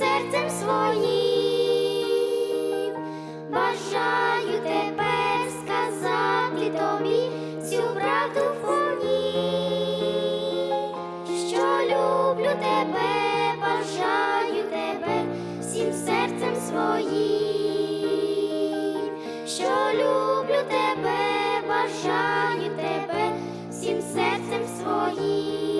серцем своїм, бажаю тебе, сказати тобі цю правду в повні, що люблю тебе, бажаю тебе всім серцем своїм, що люблю тебе, бажаю тебе всім серцем своїм.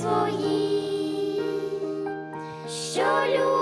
свої, що любить.